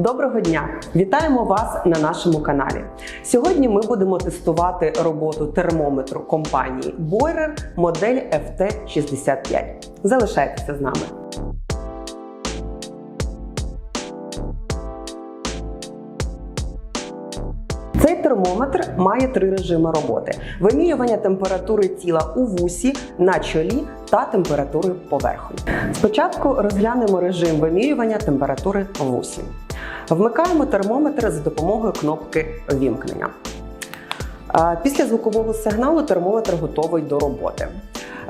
Доброго дня! Вітаємо вас на нашому каналі. Сьогодні ми будемо тестувати роботу термометру компанії Boirer модель FT65. Залишайтеся з нами. Цей термометр має три режими роботи: вимірювання температури тіла у вусі, на чолі та температури поверхні. Спочатку розглянемо режим вимірювання температури вусі. Вмикаємо термометр за допомогою кнопки вімкнення. Після звукового сигналу термометр готовий до роботи.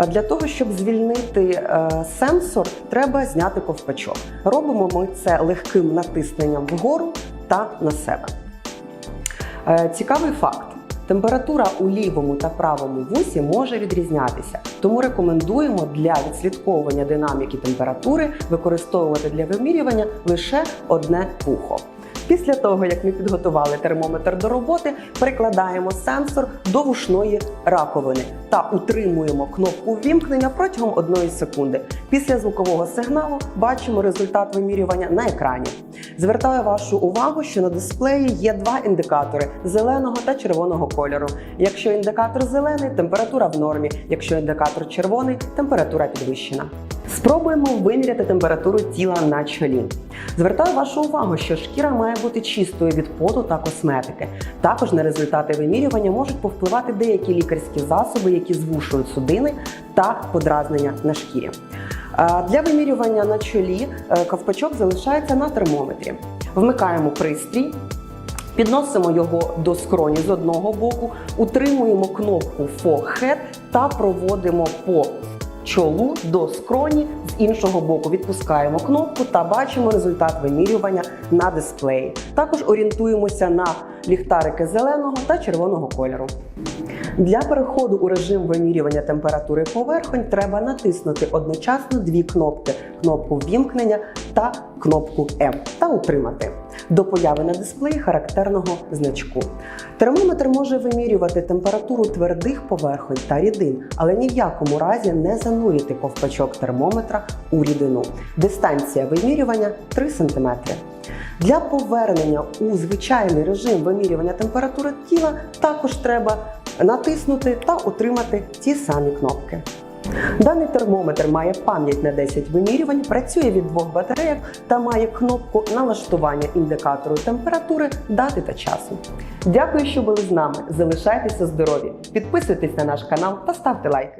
Для того, щоб звільнити е, сенсор, треба зняти ковпачок. Робимо ми це легким натисненням вгору та на себе. Е, Цікавий факт. Температура у лівому та правому вусі може відрізнятися, тому рекомендуємо для відслідковування динаміки температури використовувати для вимірювання лише одне вухо. Після того, як ми підготували термометр до роботи, прикладаємо сенсор до вушної раковини та утримуємо кнопку ввімкнення протягом 1 секунди. Після звукового сигналу бачимо результат вимірювання на екрані. Звертаю вашу увагу, що на дисплеї є два індикатори зеленого та червоного кольору. Якщо індикатор зелений, температура в нормі. Якщо індикатор червоний, температура підвищена. Спробуємо виміряти температуру тіла на чолі. Звертаю вашу увагу, що шкіра має бути чистою від поту та косметики. Також на результати вимірювання можуть повпливати деякі лікарські засоби, які звушують судини та подразнення на шкірі. Для вимірювання на чолі е, ковпачок залишається на термометрі. Вмикаємо пристрій, підносимо його до скроні з одного боку, утримуємо кнопку For Head та проводимо по чолу до скроні з іншого боку. Відпускаємо кнопку та бачимо результат вимірювання на дисплеї. Також орієнтуємося на ліхтарики зеленого та червоного кольору. Для переходу у режим вимірювання температури поверхонь треба натиснути одночасно дві кнопки: кнопку ввімкнення та кнопку М та утримати до появи на дисплеї характерного значку. Термометр може вимірювати температуру твердих поверхонь та рідин, але ні в якому разі не занурюйте ковпачок термометра у рідину. Дистанція вимірювання 3 см. Для повернення у звичайний режим вимірювання температури тіла також треба натиснути та утримати ті самі кнопки. Даний термометр має пам'ять на 10 вимірювань, працює від двох батарейок та має кнопку налаштування індикатору температури, дати та часу. Дякую, що були з нами. Залишайтеся здорові, підписуйтесь на наш канал та ставте лайки.